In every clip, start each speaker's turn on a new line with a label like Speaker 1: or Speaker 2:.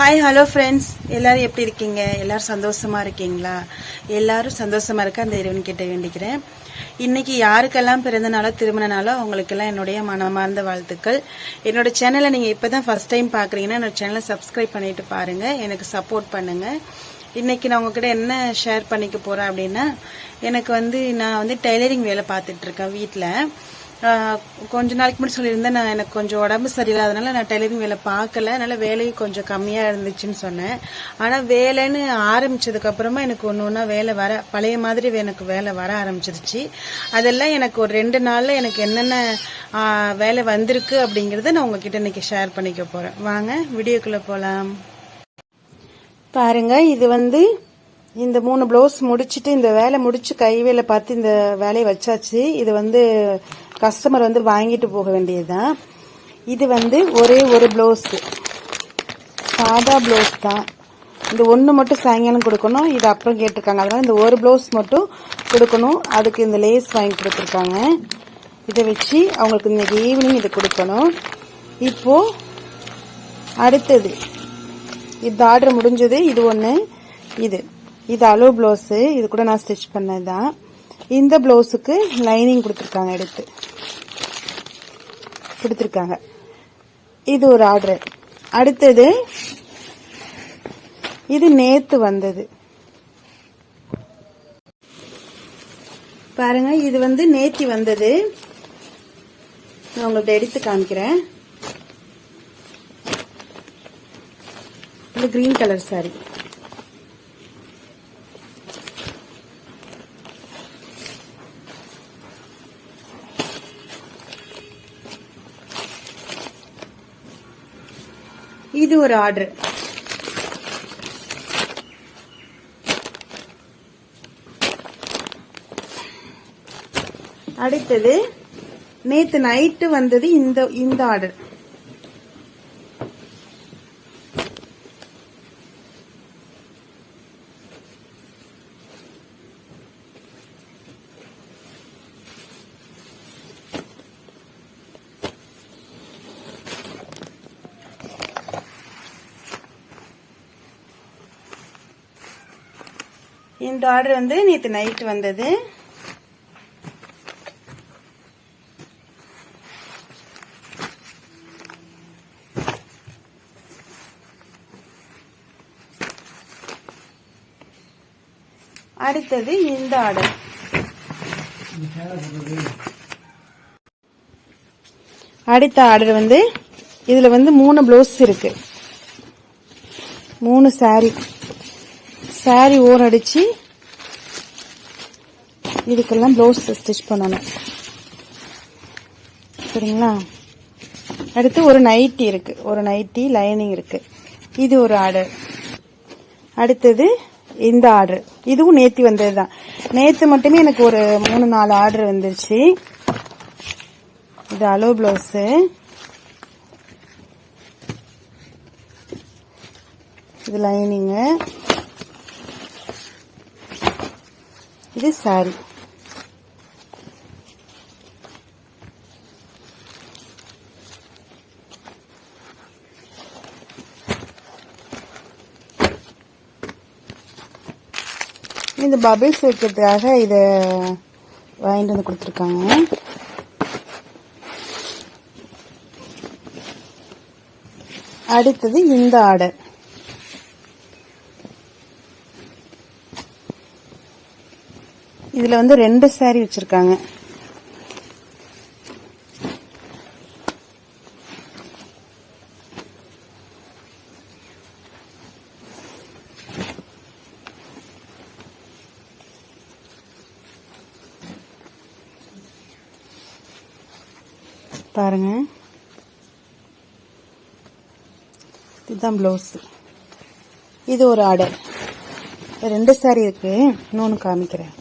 Speaker 1: Hi hello friends எல்லாரும் எப்படி இருக்கீங்க? எல்லாரும் சந்தோஷமா இருக்கீங்களா? எல்லாரும் சந்தோஷமா இருக்க அந்த இறைவன் கிட்ட வேண்டிக்கிறேன். இன்னைக்கு யாருக்கெல்லாம் பிறந்த நாளோ திருமண நாளோ அவங்களுக்கெல்லாம் என்னுடைய மனமார்ந்த வாழ்த்துக்கள். என்னோட சேனலை நீங்க இப்பதான் ஃபர்ஸ்ட் டைம் பாக்குறீங்கன்னா என்னோட சேனலை சப்ஸ்கிரைப் பண்ணிட்டு பாருங்க. எனக்கு சப்போர்ட் பண்ணுங்க. இன்னைக்கு நான் உங்ககிட்ட என்ன ஷேர் பண்ணிக்க போறேன் அப்படின்னா எனக்கு வந்து நான் வந்து டெய்லரிங் வேலை பார்த்துட்டு இருக்கேன் வீட்டில் கொஞ்ச நாளைக்கு முன்னாடி சொல்லியிருந்தேன் நான் எனக்கு கொஞ்சம் உடம்பு சரியில்லாதனால நான் டெய்லரிங் வேலை பார்க்கல. அதனால வேலையும் கொஞ்சம் கம்மியா இருந்துச்சுன்னு சொன்னேன். ஆனா வேலைன்னு ஆரம்பிச்சதுக்கு அப்புறமா எனக்கு ஒன்று ஒன்றா வேலை வர பழைய மாதிரி எனக்கு வேலை வர ஆரம்பிச்சிருச்சு. அதெல்லாம் எனக்கு ஒரு ரெண்டு நாள்ல எனக்கு என்னென்ன வேலை வந்திருக்கு அப்படிங்கறத நான் உங்ககிட்ட இன்னைக்கு ஷேர் பண்ணிக்க போறேன். வாங்க வீடியோக்குள்ள போலாம். பாருங்க இது வந்து இந்த மூணு ப்ளவுஸ் முடிச்சுட்டு இந்த வேலை முடிச்சு கை வேலை பார்த்து இந்த வேலையை வச்சாச்சு. இது வந்து கஸ்டமர் வந்து வாங்கிட்டு போக வேண்டியதுதான். இது வந்து ஒரே ஒரு ப்ளவுஸ் சாதா ப்ளவுஸ் தான். இந்த ஒன்று மட்டும் சாயங்காலம் கொடுக்கணும். இது அப்புறம் கேட்டிருக்காங்க. அதனால இந்த ஒரு ப்ளவுஸ் மட்டும் கொடுக்கணும். அதுக்கு இந்த லேஸ் வாங்கி கொடுத்துருக்காங்க. இதை வச்சு அவங்களுக்கு இன்னைக்கு ஈவினிங் இது கொடுக்கணும். இப்போ அடுத்தது. இந்த ஆர்டர் முடிஞ்சது. இது ஒன்று இது. இது அலோ ப்ளவுஸு இது கூட நான் ஸ்டிச் பண்ணதுதான். இந்த ப்ளவுஸுக்கு லைனிங் கொடுத்துருக்காங்க எடுத்து. கொடுத்துருக்காங்க. இது ஒரு ஆர்டர். அடுத்தது இது நேத்து வந்தது. பாருங்க இது வந்து நேத்தி வந்தது. நான் உங்கள்ட்ட எடுத்து காமிக்கிறேன். இது கிரீன் கலர் சாரி இது ஒரு ஆர்டர் அடுத்தது நேத்து நைட்டு வந்தது இந்த இந்த ஆர்டர் இந்த ஆர்டர் வந்து நேற்று நைட் வந்தது. அடுத்தது இந்த ஆர்டர் அடுத்த ஆர்டர் வந்து இதுல வந்து மூணு ப்ளவுஸ் இருக்கு. மூணு saree. சாரி ஓர் அடிச்சு இதுக்கெல்லாம் ப்ளவுஸ் ஸ்டிச் பண்ணணும். சரிங்களா? அடுத்து ஒரு நைட்டி இருக்கு. ஒரு நைட்டி லைனிங் இருக்கு. இது ஒரு ஆர்டர் அடுத்தது இந்த ஆர்டர் இதுவும் நேத்தி வந்ததுதான். நேத்து மட்டுமே எனக்கு ஒரு மூணு நாலு ஆர்டர் வந்துருச்சு. இது அலோ பிளவுஸ் இது லைனிங்கு இது சாரி இந்த பபிள்ஸ் வைக்கிறதுக்காக இதை வாங்கிட்டு வந்து கொடுத்துருக்காங்க. அடுத்தது இந்த ஆர்டர் இதுல வந்து ரெண்டு சேரீ வச்சிருக்காங்க. பாருங்க. இதுதான் பிளவுஸ் இது ஒரு ஆர்டர் ரெண்டு சாரி இருக்கு. இன்னொன்று காமிக்கிறேன்.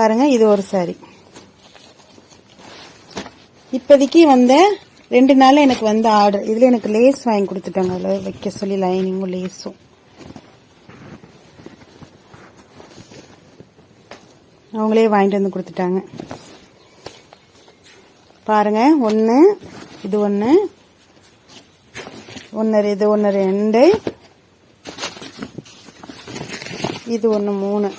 Speaker 1: பாருங்க இது ஒரு சாரி இப்போதைக்கு வந்த ரெண்டு நாள் எனக்கு வந்த ஆர்டர் இதில் எனக்கு லேஸ் வாங்கி கொடுத்துட்டாங்க. அதில் வைக்க சொல்லி லைனிங்கும் லேஸும் அவங்களே வாங்கிட்டு வந்து கொடுத்துட்டாங்க. பாருங்க ஒன்று இது ஒன்று ஒன்று இது ஒன்று ரெண்டு இது ஒன்று மூணு.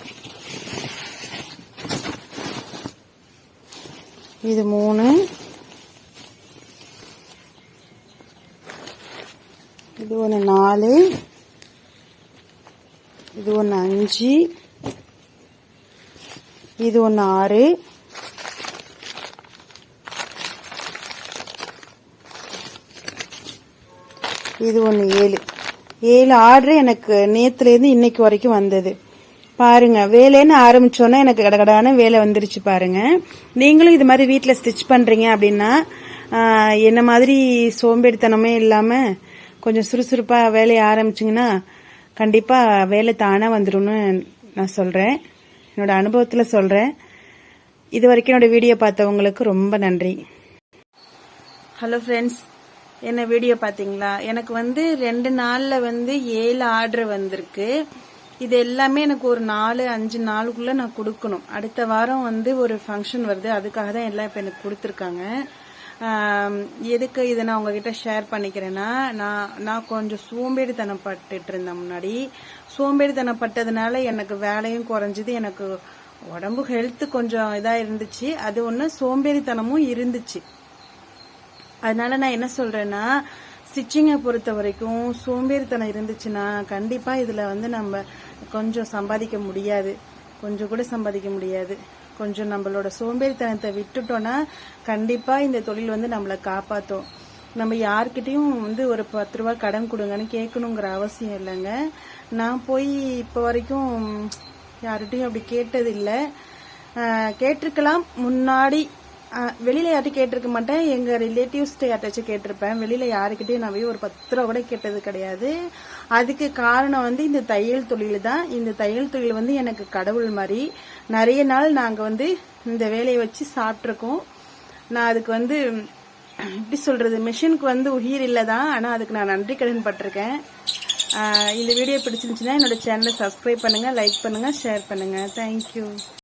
Speaker 1: இது மூணு. இது ஒன்று நாலு. இது ஒன்று அஞ்சு. இது ஒன்று ஆறு. இது ஒன்று ஏழு. ஏழு ஆர்டர் எனக்கு நேற்றுலேருந்து இன்னைக்கு வரைக்கும் வந்தது. பாருங்க வேலைன்னு ஆரம்பிச்சோன்னா எனக்கு கடகடான வேலை வந்துருச்சு பாருங்க. நீங்களும் இது மாதிரி வீட்டில் ஸ்டிச் பண்றீங்க அப்படின்னா என்ன மாதிரி சோம்பேறித்தனமே இல்லாம கொஞ்சம் சுறுசுறுப்பா வேலையை ஆரம்பிச்சிங்கன்னா கண்டிப்பா வேலை தானா வந்துரும்னு நான் சொல்றேன். என்னோட அனுபவத்துல சொல்றேன். இது வரைக்கும் என்னோட வீடியோ பார்த்தவங்களுக்கு ரொம்ப நன்றி. ஹலோ ஃப்ரெண்ட்ஸ் என்ன வீடியோ பார்த்தீங்களா? எனக்கு வந்து ரெண்டு நாளில் வந்து ஏழு ஆர்டர் வந்திருக்கு. இது எல்லாமே எனக்கு ஒரு நாலு அஞ்சு நாளுக்குள்ள நான் கொடுக்கணும். அடுத்த வாரம் வந்து ஒரு ஃபங்க்ஷன் வருது. அதுக்காக தான் எல்லாம் இப்போ எனக்கு கொடுத்துருக்காங்க. எதுக்கு இதை நான் உங்ககிட்ட ஷேர் பண்ணிக்கிறேன்னா நான் நான் கொஞ்சம் சோம்பேறித்தனம் பட்டுட்டு இருந்தேன் முன்னாடி சோம்பேறித்தனப்பட்டதுனால எனக்கு வேலையும் குறைஞ்சிது. எனக்கு உடம்பு ஹெல்த்து கொஞ்சம் இதாக இருந்துச்சு. அது ஒன்று சோம்பேறித்தனமும் இருந்துச்சு. அதனால நான் என்ன சொல்றேன்னா ஸ்டிச்சிங்கை பொறுத்த வரைக்கும் சோம்பேறித்தனம் இருந்துச்சுன்னா கண்டிப்பாக இதில் வந்து நம்ம கொஞ்சம் சம்பாதிக்க முடியாது. கொஞ்சம் கூட சம்பாதிக்க முடியாது. கொஞ்சம் நம்மளோட சோம்பேறித்தனத்தை விட்டுட்டோம்னா கண்டிப்பாக இந்த தொழில் வந்து நம்மளை காப்பாற்றும் நம்ம யார்கிட்டயும் வந்து ஒரு பத்து ரூபா கடன் கொடுங்கன்னு கேட்கணுங்கிற அவசியம் இல்லைங்க. நான் போய் இப்போ வரைக்கும் யார்கிட்டையும் அப்படி கேட்டதில்லை. கேட்டிருக்கலாம். முன்னாடி வெளியில் யார்ட்டும் கேட்டிருக்க மாட்டேன். எங்கள் ரிலேட்டிவ்ஸ்ட்டு யார்ட்டாச்சும் கேட்டிருப்பேன். வெளியில் யாருக்கிட்டையும் நான் போய் ஒரு பத்து ரூபா கூட கேட்டது கிடையாது. அதுக்கு காரணம் வந்து இந்த தையல் தொழில் தான். இந்த தையல் தொழில் வந்து எனக்கு கடவுள் மாதிரி. நிறைய நாள் நாங்கள் வந்து இந்த வேலையை வச்சு சாப்பிட்ருக்கோம் நான் அதுக்கு வந்து எப்படி சொல்கிறது மிஷினுக்கு வந்து உயிர் இல்லை தான். ஆனால் அதுக்கு நான் நன்றி கடன் பட்டிருக்கேன். இந்த வீடியோ பிடிச்சிருந்துச்சுன்னா என்னோட சேனலை சப்ஸ்கிரைப் பண்ணுங்கள் லைக் பண்ணுங்கள் ஷேர் பண்ணுங்கள் தேங்க்யூ